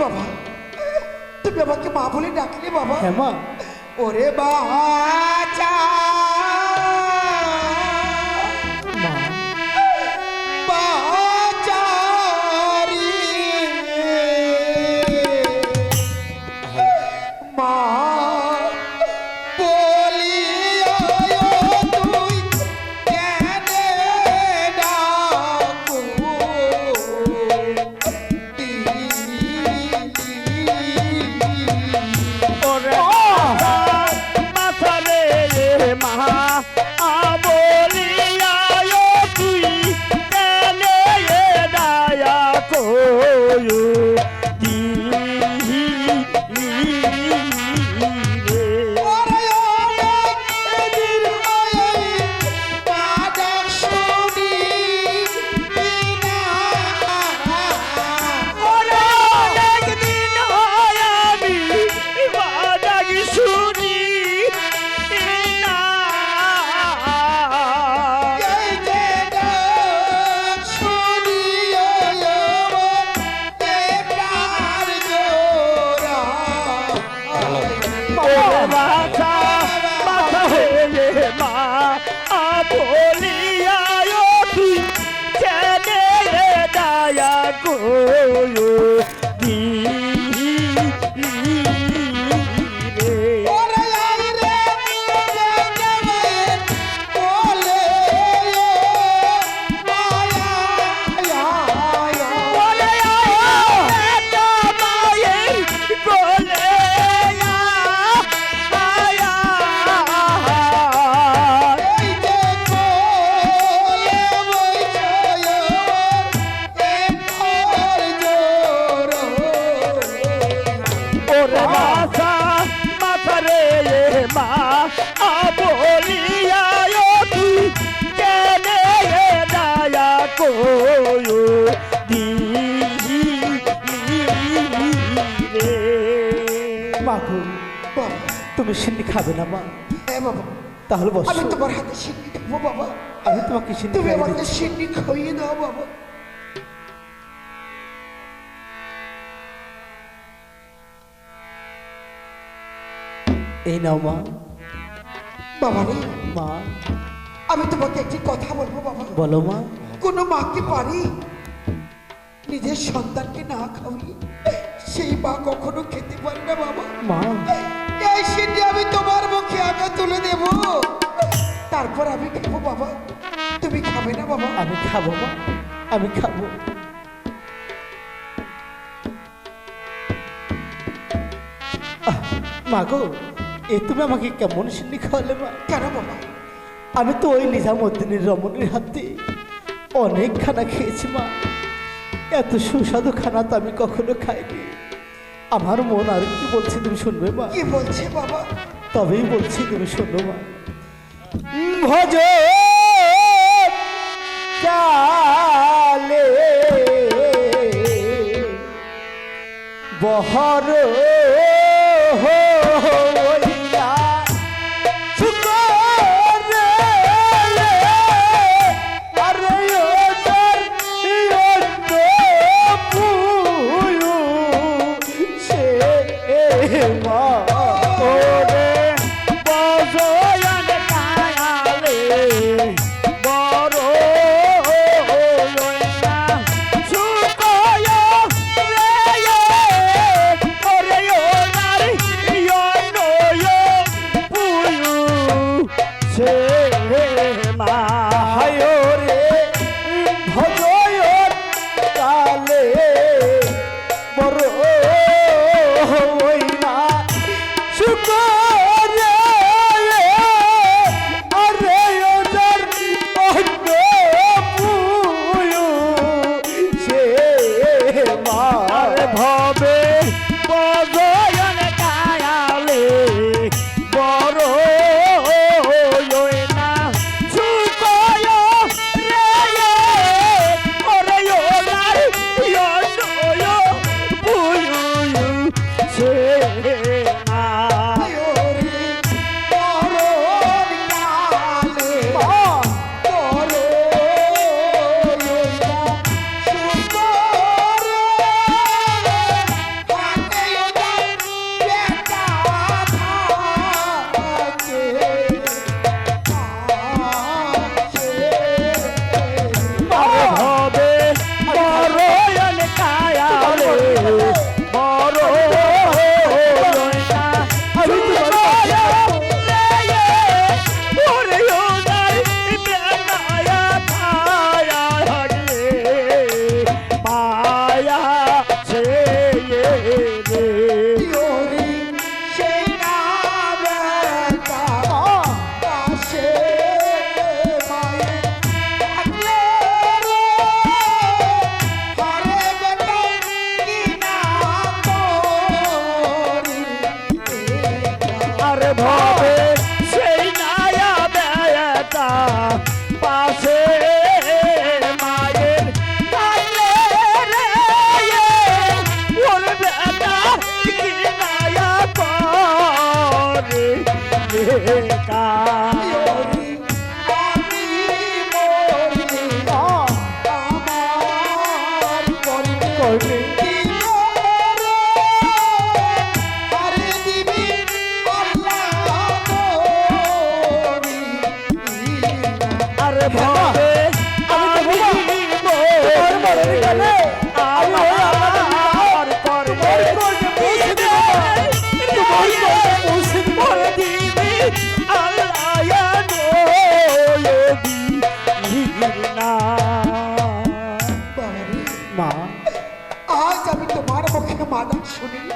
বাবা তুমি আমাকে মা বলে ডাকলে বাবা। হ্যাঁ মা। ওরে বাচা তুমি সিন্নি খাবে না মা। এ বাবা। তাহলে বসো। আমি তোমার হাতে সিন্নি খাব বাবা। আমি তোমাকে সিন্নি তুমি আমাকে। সিন্নি খাইয়ে দাও বাবা। এই নাও মা। বাবা রে। মা। আমি তোমাকে একটি কথা বলব বাবা। বলো মা। কোনো মাকে পারি? নিজের সন্তানকে না খাওয়ি সেই মা কখনো খেতে পারে না বাবা। মা। আমি তোমার মুখে আগে তুলে দেব। তারপর আমি খাব বাবা। তুমি খাবে না বাবা। আমি খাব মা আমি খাব। আহ, মা গো এ তুমি আমাকে কেমন সিন্নি খাওয়ালে মা? কেন বাবা? আমি তো ওই নিজামুদ্দিনের রমণীর হাতে অনেক খানা খেয়েছি মা। এত সুস্বাদু খানা তো আমি কখনো খাইনি। আমার মন আর কি বলছে তুমি শুনবে মা? কি বলছে বাবা? তবেই বলছি তুমি শোনো মা। ভজ চালে। বহর হইলা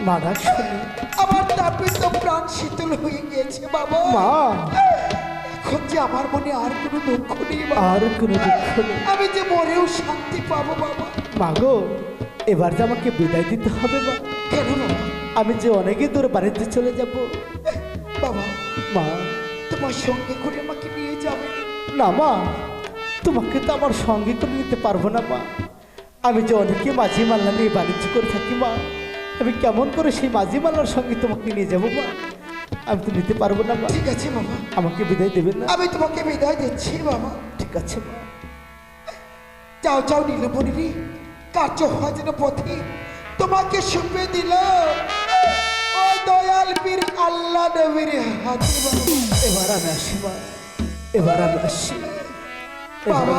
শুনি মা শুনি। আমার তাপে তো প্রাণ শীতল হয়ে গিয়েছে বাবা। মা। এখন যে আমার মনে আর কোনো দুঃখ নেই আর কোনো দুঃখ নেই। আমি যে মরেও শান্তি পাবো বাবা। মা গো এবার যে আমাকে বিদায় দিতে হবে মা। কেন বাবা? আমি যে অনেকে দূর বাড়িতে চলে যাব। বাবা মা। তোমার সঙ্গে করে আমাকে নিয়ে যাবে? না মা। তোমাকে তো আমার সঙ্গে করে নিতে পারব না মা। আমি যে অনেকে মাঝি মাল্লা নিয়ে বাণিজ্য করে থাকি মা। আমি কেমন করে সেই মাঝি মাল্লার সঙ্গে তোমাকে নিয়ে যাব মা? আমি তো নিতে পারব না মা। ঠিক আছে বাবা আমাকে বিদায় দেবেন না? আমি তোমাকে বিদায় দিচ্ছি বাবা ঠিক আছে মা। যাও যাও নীলমণি কার্য হওয়া যেন পথে তোমাকে শুপে দিল। ও দয়াল বীর আল্লাহ নবীর হাতে এবার আমি আসি মা। এবার আমি আসি। বাবা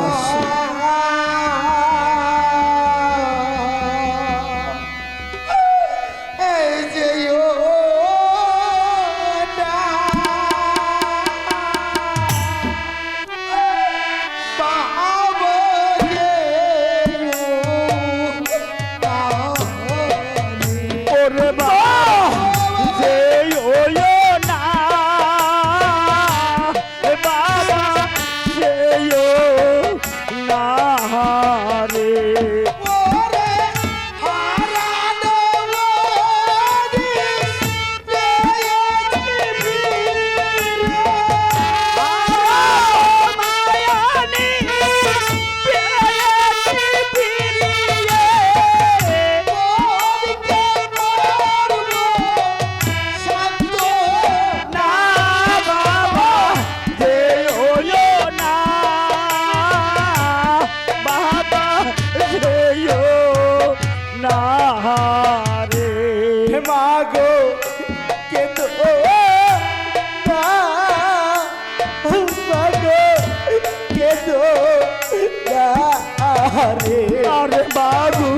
রে আরে বাবু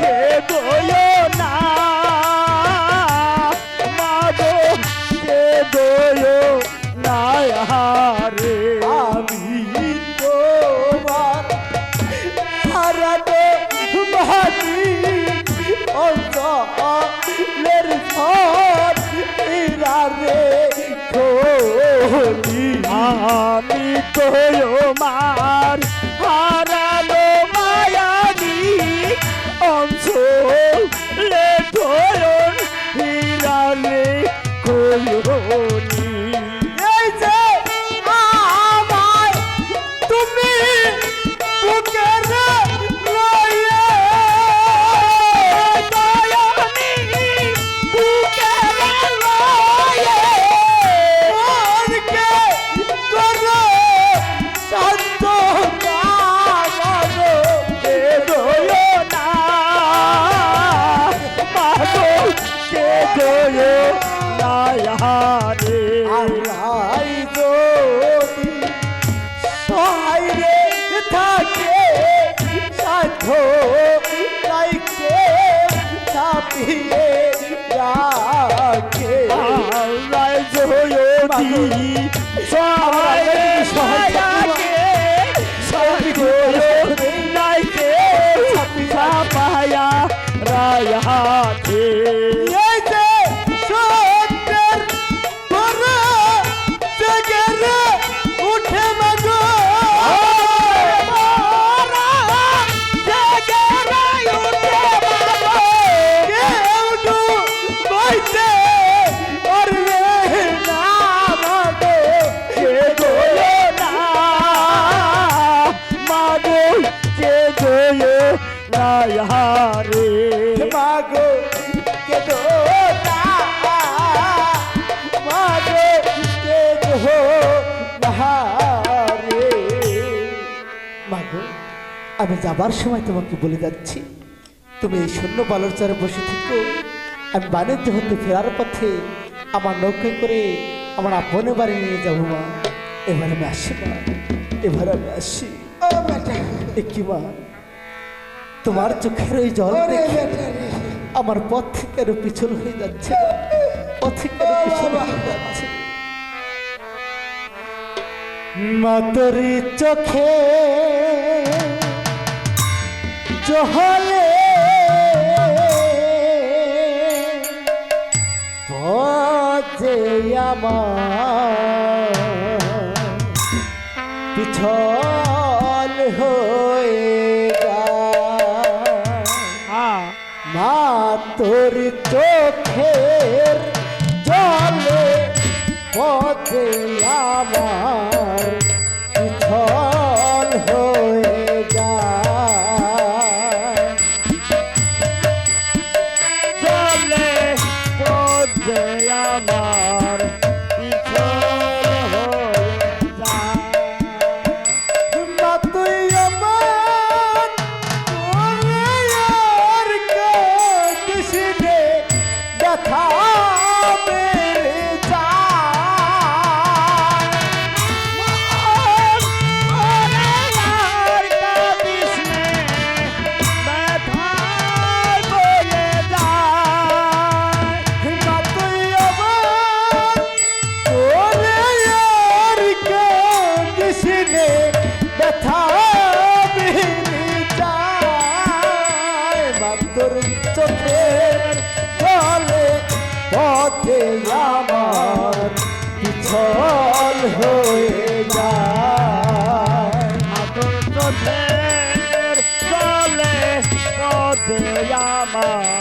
কে দোয় না। মাগো কে দোয় না রে আমি তোমার হারানো মাটি অন্তলের ঘর ইরারে খোলি আমি তোয় চাপিয়ে রাখে আল্লাহ জয়তি আমি যাবার সময় তোমাকে বলে যাচ্ছি। তুমি এই শূন্য বালর চরে বসে থেকো। আমি বাণিজ্য হতে ফেরার পথে আমার নৌকায় করে আমার আপনে বাড়ি নিয়ে যাব মা। এবার আমি আসি মা। এবার আমি আসি। কি মা? তোমার চোখের ওই জল আমার পথ থেকে আরও পিছল হয়ে যাচ্ছে। পথ থেকে আরও পিছল হয়ে যাচ্ছে? মা তোরি চোখে জহলে। পথে আমার পিছল হয়ে মা তোর পথে আমার হয়ে যায়। আদর চলে চলে আমার